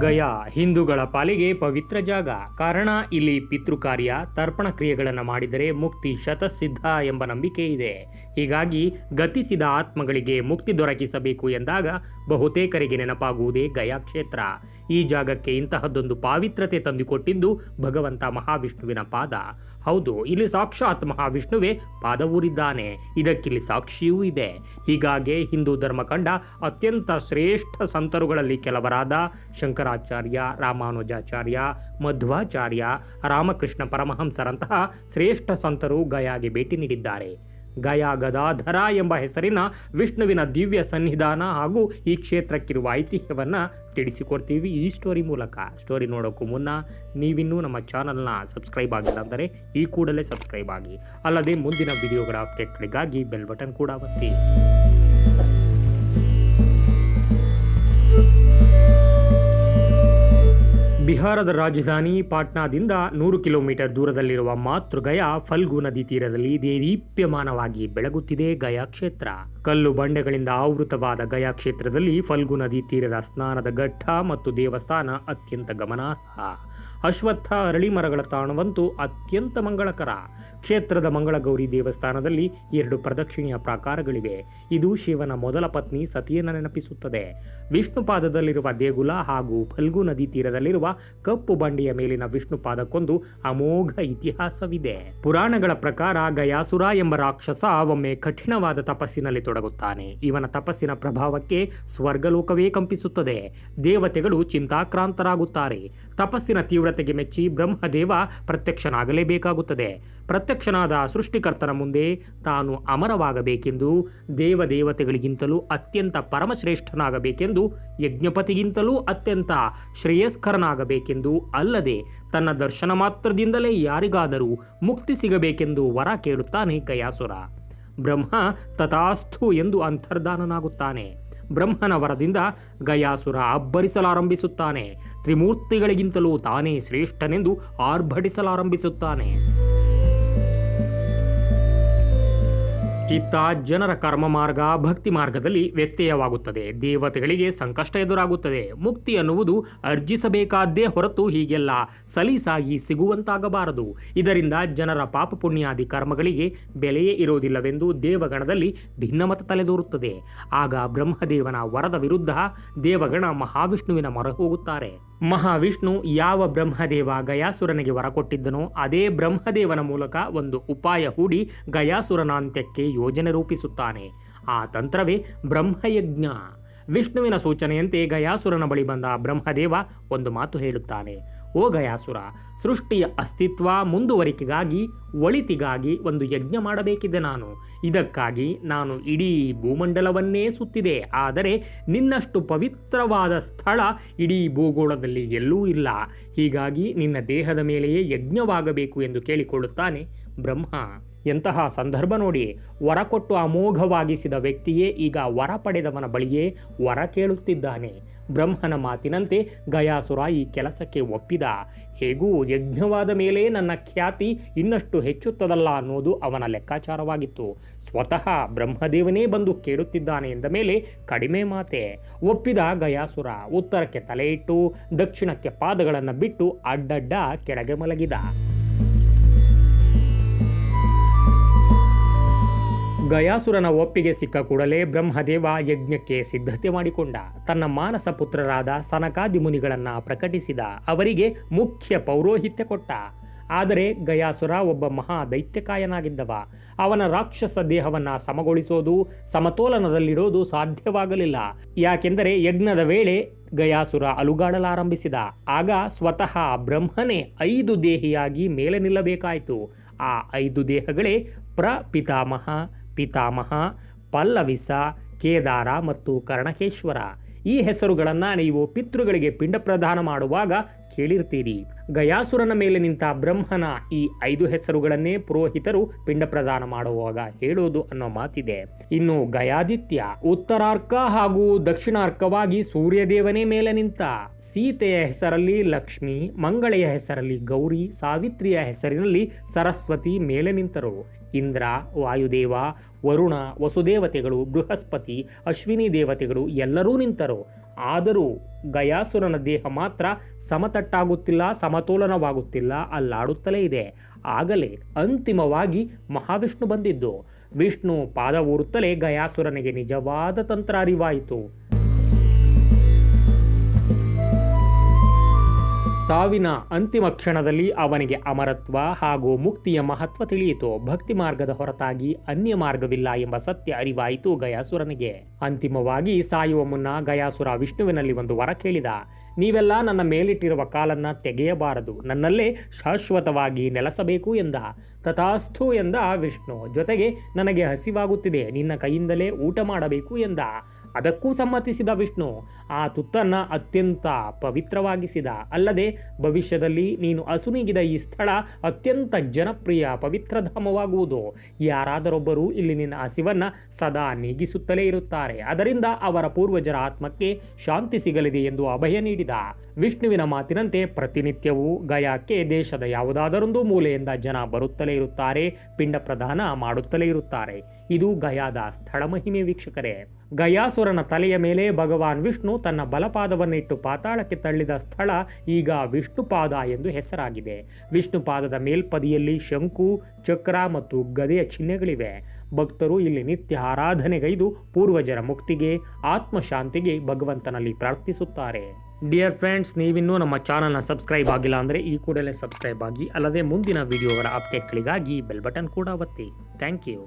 ಗಯಾ ಹಿಂದೂಗಳ ಪಾಲಿಗೆ ಪವಿತ್ರ ಜಾಗ. ಕಾರಣ, ಇಲ್ಲಿ ಪಿತೃಕಾರ್ಯ, ತರ್ಪಣ ಕ್ರಿಯೆಗಳನ್ನು ಮಾಡಿದರೆ ಮುಕ್ತಿ ಶತಸಿದ್ಧ ಎಂಬ ನಂಬಿಕೆ ಇದೆ. ಹೀಗಾಗಿ ಗತಿಸಿದ ಆತ್ಮಗಳಿಗೆ ಮುಕ್ತಿ ದೊರಕಿಸಬೇಕು ಎಂದಾಗ ಬಹುತೇಕರಿಗೆ ನೆನಪಾಗುವುದೇ ಗಯಾ ಕ್ಷೇತ್ರ. ಈ ಜಾಗಕ್ಕೆ ಇಂತಹದ್ದೊಂದು ಪಾವಿತ್ರತೆ ತಂದುಕೊಟ್ಟಿದ್ದು ಭಗವಂತ ಮಹಾವಿಷ್ಣುವಿನ ಪಾದ. ಹೌದು, ಇಲ್ಲಿ ಸಾಕ್ಷಾತ್ ಮಹಾವಿಷ್ಣುವೇ ಪಾದವೂರಿದ್ದಾನೆ. ಇದಕ್ಕಿಲ್ಲಿ ಸಾಕ್ಷಿಯೂ ಇದೆ. ಹೀಗಾಗಿ ಹಿಂದೂ ಧರ್ಮ ಕಂಡ ಅತ್ಯಂತ ಶ್ರೇಷ್ಠ ಸಂತರುಗಳಲ್ಲಿ ಕೆಲವರಾದ ಶಂಕರಾಚಾರ್ಯ, ರಾಮಾನುಜಾಚಾರ್ಯ, ಮಧ್ವಾಚಾರ್ಯ, ರಾಮಕೃಷ್ಣ ಪರಮಹಂಸರಂತಹ ಶ್ರೇಷ್ಠ ಸಂತರು ಗಯಾಗೆ ಭೇಟಿ ನೀಡಿದ್ದಾರೆ. ಗಯಾ ಗದಾಧರ ಎಂಬ ಹೆಸರಿನ ವಿಷ್ಣುವಿನ ದಿವ್ಯ ಸನ್ನಿಧಾನ ಹಾಗೂ ಈ ಕ್ಷೇತ್ರಕ್ಕಿರುವ ಐತಿಹ್ಯವನ್ನು ತಿಳಿಸಿಕೊಡ್ತೀವಿ ಈ ಸ್ಟೋರಿ ಮೂಲಕ. ಸ್ಟೋರಿ ನೋಡೋಕ್ಕೂ ಮುನ್ನ ನೀವಿನ್ನೂ ನಮ್ಮ ಚಾನಲ್ನ ಸಬ್ಸ್ಕ್ರೈಬ್ ಆಗಿಲ್ಲ ಅಂದರೆ ಈ ಕೂಡಲೇ ಸಬ್ಸ್ಕ್ರೈಬ್ ಆಗಿ. ಅಲ್ಲದೆ ಮುಂದಿನ ವಿಡಿಯೋಗಳ ಅಪ್ಡೇಟ್ಗಳಿಗಾಗಿ ಬೆಲ್ ಬಟನ್ ಕೂಡ ಒತ್ತಿ. ಬಿಹಾರದ ರಾಜಧಾನಿ ಪಾಟ್ನಾದಿಂದ ನೂರು ಕಿಲೋಮೀಟರ್ ದೂರದಲ್ಲಿರುವ ಮಾತೃಗಯ ಫಲ್ಗು ನದಿ ತೀರದಲ್ಲಿ ದೇದೀಪ್ಯಮಾನವಾಗಿ ಬೆಳಗುತ್ತಿದೆ ಗಯಾ ಕ್ಷೇತ್ರ. ಕಲ್ಲು ಬಂಡೆಗಳಿಂದ ಆವೃತವಾದ ಗಯಾ ಕ್ಷೇತ್ರದಲ್ಲಿ ಫಲ್ಗು ನದಿ ತೀರದ ಸ್ನಾನದ ಘಟ್ಟ ಮತ್ತು ದೇವಸ್ಥಾನ ಅತ್ಯಂತ ಗಮನಾರ್ಹ. ಅಶ್ವತ್ಥ ಅರಳಿ ಮರಗಳ ತಾಣವಂತೂ ಅತ್ಯಂತ ಮಂಗಳಕರ. ಕ್ಷೇತ್ರದ ಮಂಗಳಗೌರಿ ದೇವಸ್ಥಾನದಲ್ಲಿ ಎರಡು ಪ್ರದಕ್ಷಿಣೆಯ ಪ್ರಾಕಾರಗಳಿವೆ. ಇದು ಶಿವನ ಮೊದಲ ಪತ್ನಿ ಸತಿಯನ್ನು ನೆನಪಿಸುತ್ತದೆ. ವಿಷ್ಣುಪಾದದಲ್ಲಿರುವ ದೇಗುಲ ಹಾಗೂ ಫಲ್ಗು ನದಿ ತೀರದಲ್ಲಿರುವ ಕಪ್ಪು ಬಂಡೆಯ ಮೇಲಿನ ವಿಷ್ಣುಪಾದಕ್ಕೊಂದು ಅಮೋಘ ಇತಿಹಾಸವಿದೆ. ಪುರಾಣಗಳ ಪ್ರಕಾರ ಗಯಾಸುರ ಎಂಬ ರಾಕ್ಷಸ ಒಮ್ಮೆ ಕಠಿಣವಾದ ತಪಸ್ಸಿನಲ್ಲಿ ತೊಡಗುತ್ತಾನೆ. ಇವನ ತಪಸ್ಸಿನ ಪ್ರಭಾವಕ್ಕೆ ಸ್ವರ್ಗಲೋಕವೇ ಕಂಪಿಸುತ್ತದೆ. ದೇವತೆಗಳು ಚಿಂತಾಕ್ರಾಂತರಾಗುತ್ತಾರೆ. ತಪಸ್ಸಿನ ತೀವ್ರತೆಗೆ ಮೆಚ್ಚಿ ಬ್ರಹ್ಮದೇವ ಪ್ರತ್ಯಕ್ಷನಾಗಲೇಬೇಕಾಗುತ್ತದೆ. ಪ್ರತ್ಯಕ್ಷನಾದ ಸೃಷ್ಟಿಕರ್ತನ ಮುಂದೆ ತಾನು ಅಮರವಾಗಬೇಕೆಂದು, ದೇವದೇವತೆಗಳಿಗಿಂತಲೂ ಅತ್ಯಂತ ಪರಮಶ್ರೇಷ್ಠನಾಗಬೇಕೆಂದು, ಯಜ್ಞಪತಿಗಿಂತಲೂ ಅತ್ಯಂತ ಶ್ರೇಯಸ್ಕರನಾಗಬೇಕೆಂದು ಅಲ್ಲದೆ ತನ್ನ ದರ್ಶನ ಮಾತ್ರದಿಂದಲೇ ಯಾರಿಗಾದರೂ ಮುಕ್ತಿ ಸಿಗಬೇಕೆಂದು ವರ ಕೇಳುತ್ತಾನೆ ಕಯಾಸುರ. ಬ್ರಹ್ಮ ತಥಾಸ್ಥು ಎಂದು ಅಂತರ್ಧಾನನಾಗುತ್ತಾನೆ. ಬ್ರಹ್ಮನ ವರದಿಂದ ಗಯಾಸುರ ಅಬ್ಬರಿಸಲಾರಂಭಿಸುತ್ತಾನೆ. ತ್ರಿಮೂರ್ತಿಗಳಿಗಿಂತಲೂ ತಾನೇ ಶ್ರೇಷ್ಠನೆಂದು ಆರ್ಭಟಿಸಲಾರಂಭಿಸುತ್ತಾನೆ. ಇತ್ತ ಜನರ ಕರ್ಮ ಮಾರ್ಗ, ಭಕ್ತಿ ಮಾರ್ಗದಲ್ಲಿ ವ್ಯತ್ಯಯವಾಗುತ್ತದೆ. ದೇವತೆಗಳಿಗೆ ಸಂಕಷ್ಟ ಎದುರಾಗುತ್ತದೆ. ಮುಕ್ತಿ ಅನ್ನುವುದು ಅರ್ಜಿಸಬೇಕಾದ್ದೇ ಹೊರತು ಹೀಗೆಲ್ಲ ಸಲೀಸಾಗಿ ಸಿಗುವಂತಾಗಬಾರದು. ಇದರಿಂದ ಜನರ ಪಾಪ ಪುಣ್ಯಾದಿ ಕರ್ಮಗಳಿಗೆ ಬೆಲೆಯೇ ಇರುವುದಿಲ್ಲವೆಂದು ದೇವಗಣದಲ್ಲಿ ಭಿನ್ನಮತ ತಲೆದೋರುತ್ತದೆ. ಆಗ ಬ್ರಹ್ಮದೇವನ ವರದ ವಿರುದ್ಧ ದೇವಗಣ ಮಹಾವಿಷ್ಣುವಿನ ಮೊರೆ ಹೋಗುತ್ತಾರೆ. ಮಹಾವಿಷ್ಣು ಯಾವ ಬ್ರಹ್ಮದೇವ ಗಯಾಸುರನಿಗೆ ವರ ಕೊಟ್ಟಿದ್ದನೋ ಅದೇ ಬ್ರಹ್ಮದೇವನ ಮೂಲಕ ಒಂದು ಉಪಾಯ ಹೂಡಿ ಗಯಾಸುರನ ಅಂತ್ಯಕ್ಕೆ ಯೋಜನೆ ರೂಪಿಸುತ್ತಾನೆ. ಆ ತಂತ್ರವೇ ಬ್ರಹ್ಮಯಜ್ಞ. ವಿಷ್ಣುವಿನ ಸೂಚನೆಯಂತೆ ಗಯಾಸುರನ ಬಳಿ ಬಂದ ಬ್ರಹ್ಮದೇವ ಒಂದು ಮಾತು ಹೇಳುತ್ತಾನೆ. ಓ ಗಯಾಸುರ ಸೃಷ್ಟಿಯ ಅಸ್ತಿತ್ವ ಮುಂದುವರಿಕೆಗಾಗಿ, ಒಳಿತಿಗಾಗಿ ಒಂದು ಯಜ್ಞ ಮಾಡಬೇಕಿದೆ ನಾನು. ಇದಕ್ಕಾಗಿ ನಾನು ಇಡೀ ಭೂಮಂಡಲವನ್ನೇ ಸುತ್ತಿದೆ. ಆದರೆ ನಿನ್ನಷ್ಟು ಪವಿತ್ರವಾದ ಸ್ಥಳ ಇಡೀ ಭೂಗೋಳದಲ್ಲಿ ಎಲ್ಲೂ ಇಲ್ಲ. ಹೀಗಾಗಿ ನಿನ್ನ ದೇಹದ ಮೇಲೆಯೇ ಯಜ್ಞವಾಗಬೇಕು ಎಂದು ಕೇಳಿಕೊಳ್ಳುತ್ತಾನೆ ಬ್ರಹ್ಮ. ಎಂತಹ ಸಂದರ್ಭ ನೋಡಿ ವರ ಕೊಟ್ಟು ಅಮೋಘವಾಗಿಸಿದ ವ್ಯಕ್ತಿಯೇ ಈಗ ವರ ಪಡೆದವನ ಬಳಿಯೇ ವರ ಕೇಳುತ್ತಿದ್ದಾನೆ. ಬ್ರಹ್ಮನ ಮಾತಿನಂತೆ ಗಯಾಸುರ ಈ ಕೆಲಸಕ್ಕೆ ಒಪ್ಪಿದ. ಹೇಗೂ ಯಜ್ಞವಾದ ಮೇಲೆ ನನ್ನ ಖ್ಯಾತಿ ಇನ್ನಷ್ಟು ಹೆಚ್ಚುತ್ತದಲ್ಲ ಅನ್ನೋದು ಅವನ ಲೆಕ್ಕಾಚಾರವಾಗಿತ್ತು. ಸ್ವತಃ ಬ್ರಹ್ಮದೇವನೇ ಬಂದು ಕೇಳುತ್ತಿದ್ದಾನೆ ಎಂದ ಮೇಲೆ ಕಡಿಮೆ ಮಾತೆ. ಒಪ್ಪಿದ ಗಯಾಸುರ, ಉತ್ತರಕ್ಕೆ ತಲೆಯಿಟ್ಟು ದಕ್ಷಿಣಕ್ಕೆ ಪಾದಗಳನ್ನು ಬಿಟ್ಟು ಅಡ್ಡಡ್ಡ ಕೆಳಗೆ ಮಲಗಿದ. ಗಯಾಸುರನ ಒಪ್ಪಿಗೆ ಸಿಕ್ಕ ಕೂಡಲೇ ಬ್ರಹ್ಮದೇವ ಯಜ್ಞಕ್ಕೆ ಸಿದ್ಧತೆ ಮಾಡಿಕೊಂಡ. ತನ್ನ ಮಾನಸ ಪುತ್ರರಾದ ಸನಕಾದಿ ಮುನಿಗಳನ್ನ ಪ್ರಕಟಿಸಿದ. ಅವರಿಗೆ ಮುಖ್ಯ ಪೌರೋಹಿತ್ಯ ಕೊಟ್ಟ. ಆದರೆ ಗಯಾಸುರ ಒಬ್ಬ ಮಹಾ ದೈತ್ಯಕಾಯನಾಗಿದ್ದವ. ಅವನ ರಾಕ್ಷಸ ದೇಹವನ್ನ ಸಮಗೊಳಿಸೋದು ಸಮತೋಲನದಲ್ಲಿಡೋದು ಸಾಧ್ಯವಾಗಲಿಲ್ಲ. ಯಾಕೆಂದರೆ ಯಜ್ಞದ ವೇಳೆ ಗಯಾಸುರ ಅಲುಗಾಡಲಾರಂಭಿಸಿದ. ಆಗ ಸ್ವತಃ ಬ್ರಹ್ಮನೇ ಐದು ದೇಹಿಯಾಗಿ ಮೇಲೆ ನಿಲ್ಲಬೇಕಾಯಿತು. ಆ ಐದು ದೇಹಗಳೇ ಪ್ರಪಿತಾಮಹ ಪಿತಾಮಹ. ಪಲ್ಲವಿಸ, ಕೇದಾರ ಮತ್ತು ಕರ್ಣಕೇಶ್ವರ. ಈ ಹೆಸರುಗಳನ್ನು ನೀವು ಪಿತೃಗಳಿಗೆ ಪಿಂಡ ಪ್ರದಾನ ಮಾಡುವಾಗ ಕೇಳಿರ್ತೀರಿ. ಗಯಾಸುರನ ಮೇಲೆ ನಿಂತ ಬ್ರಹ್ಮನ ಈ ಐದು ಹೆಸರುಗಳನ್ನೇ ಪುರೋಹಿತರು ಪಿಂಡ ಪ್ರದಾನ ಮಾಡುವಾಗ ಹೇಳೋದು ಅನ್ನೋ ಮಾತಿದೆ. ಇನ್ನು ಗಯಾದಿತ್ಯ ಉತ್ತರಾರ್ಕ ಹಾಗೂ ದಕ್ಷಿಣಾರ್ಕವಾಗಿ ಸೂರ್ಯದೇವನೇ ಮೇಲೆ ನಿಂತ, ಸೀತೆಯ ಹೆಸರಲ್ಲಿ ಲಕ್ಷ್ಮಿ, ಮಂಗಳೆಯ ಹೆಸರಲ್ಲಿ ಗೌರಿ, ಸಾವಿತ್ರಿಯ ಹೆಸರಿನಲ್ಲಿ ಸರಸ್ವತಿ ಮೇಲೆ ನಿಂತರು. ಇಂದ್ರ, ವಾಯುದೇವ ವರುಣ, ವಸುದೇವತೆಗಳು, ಬೃಹಸ್ಪತಿ, ಅಶ್ವಿನಿ ದೇವತೆಗಳು ಎಲ್ಲರೂ ನಿಂತರು. ಆದರೂ ಗಯಾಸುರನ ದೇಹ ಮಾತ್ರ ಸಮತಟ್ಟಾಗುತ್ತಿಲ್ಲ, ಸಮತೋಲನವಾಗುತ್ತಿಲ್ಲ, ಅಲ್ಲಾಡುತ್ತಲೇ ಇದೆ. ಆಗಲೇ ಅಂತಿಮವಾಗಿ ಮಹಾವಿಷ್ಣು ಬಂದಿದ್ದು. ವಿಷ್ಣು ಪಾದ ಊರುತ್ತಲೇ ಗಯಾಸುರನಿಗೆ ನಿಜವಾದ ತಂತ್ರ ಅರಿವಾಯಿತು. ಸಾವಿನ ಅಂತಿಮ ಕ್ಷಣದಲ್ಲಿ ಅವನಿಗೆ ಅಮರತ್ವ ಹಾಗೂ ಮುಕ್ತಿಯ ಮಹತ್ವ ತಿಳಿಯಿತು. ಭಕ್ತಿ ಮಾರ್ಗದ ಹೊರತಾಗಿ ಅನ್ಯ ಮಾರ್ಗವಿಲ್ಲ ಎಂಬ ಸತ್ಯ ಅರಿವಾಯಿತು ಗಯಾಸುರನಿಗೆ. ಅಂತಿಮವಾಗಿ ಸಾಯುವ ಮುನ್ನ ಗಯಾಸುರ ವಿಷ್ಣುವಿನಲ್ಲಿ ಒಂದು ವರ ಕೇಳಿದ. ನೀವೆಲ್ಲ ನನ್ನ ಮೇಲಿಟ್ಟಿರುವ ಕಾಲನ್ನ ತೆಗೆಯಬಾರದು. ನನ್ನಲ್ಲೇ ಶಾಶ್ವತವಾಗಿ ನೆಲೆಸಬೇಕು ಎಂದ. ತಥಾಸ್ಥು ಎಂದ ವಿಷ್ಣು. ಜೊತೆಗೆ ನನಗೆ ಹಸಿವಾಗುತ್ತಿದೆ. ನಿನ್ನ ಕೈಯಿಂದಲೇ ಊಟ ಮಾಡಬೇಕು ಎಂದ. ಅದಕ್ಕೂ ಸಮ್ಮತಿಸಿದ ವಿಷ್ಣು. ಆ ತುತ್ತನ್ನ ಅತ್ಯಂತ ಪವಿತ್ರವಾಗಿಸಿದ. ಅಲ್ಲದೆ ಭವಿಷ್ಯದಲ್ಲಿ ನೀನು ಅಸುನೀಗಿದ ಈ ಸ್ಥಳ ಅತ್ಯಂತ ಜನಪ್ರಿಯ ಪವಿತ್ರಧಾಮವಾಗುವುದು. ಯಾರಾದರೊಬ್ಬರು ಇಲ್ಲಿ ನಿನ್ನ ಹಸಿವನ್ನು ಸದಾ ನೀಗಿಸುತ್ತಲೇ ಇರುತ್ತಾರೆ. ಅದರಿಂದ ಅವರ ಪೂರ್ವಜರ ಆತ್ಮಕ್ಕೆ ಶಾಂತಿ ಸಿಗಲಿದೆ ಎಂದು ಅಭಯ ನೀಡಿದ. ವಿಷ್ಣುವಿನ ಮಾತಿನಂತೆ ಪ್ರತಿನಿತ್ಯವೂ ಗಯಾಕ್ಕೆ ದೇಶದ ಯಾವುದಾದರೊಂದು ಮೂಲೆಯಿಂದ ಜನ ಬರುತ್ತಲೇ ಇರುತ್ತಾರೆ ಪಿಂಡ ಪ್ರದಾನ ಮಾಡುತ್ತಲೇ ಇರುತ್ತಾರೆ. ಇದು ಗಯಾದ ಸ್ಥಳ ಮಹಿಮೆ ವೀಕ್ಷಕರೇ. ಗಯಾಸುರನ ತಲೆಯ ಮೇಲೆ ಭಗವಾನ್ ವಿಷ್ಣು ತನ್ನ ಬಲಪಾದವನ್ನಿಟ್ಟು ಪಾತಾಳಕ್ಕೆ ತಳ್ಳಿದ ಸ್ಥಳ ಈಗ ವಿಷ್ಣುಪಾದ ಎಂದು ಹೆಸರಾಗಿದೆ. ವಿಷ್ಣುಪಾದದ ಮೇಲ್ಪದಿಯಲ್ಲಿ ಶಂಕು, ಚಕ್ರ ಮತ್ತು ಗದೆಯ ಚಿಹ್ನೆಗಳಿವೆ. ಭಕ್ತರು ಇಲ್ಲಿ ನಿತ್ಯ ಆರಾಧನೆಗೈದು ಪೂರ್ವಜರ ಮುಕ್ತಿಗೆ, ಆತ್ಮಶಾಂತಿಗೆ ಭಗವಂತನಲ್ಲಿ ಪ್ರಾರ್ಥಿಸುತ್ತಾರೆ. ಡಿಯರ್ ಫ್ರೆಂಡ್ಸ್, ನೀವಿನ್ನೂ ನಮ್ಮ ಚಾನಲ್ನ ಸಬ್ಸ್ಕ್ರೈಬ್ ಆಗಿಲ್ಲ ಅಂದರೆ ಈ ಕೂಡಲೇ ಸಬ್ಸ್ಕ್ರೈಬ್ ಆಗಿ, ಅಲ್ಲದೆ ಮುಂದಿನ ವಿಡಿಯೋಗಳ ಅಪ್ಡೇಟ್ಗಳಿಗಾಗಿ ಬೆಲ್ ಬಟನ್ ಕೂಡ ಒತ್ತಿ. Thank you.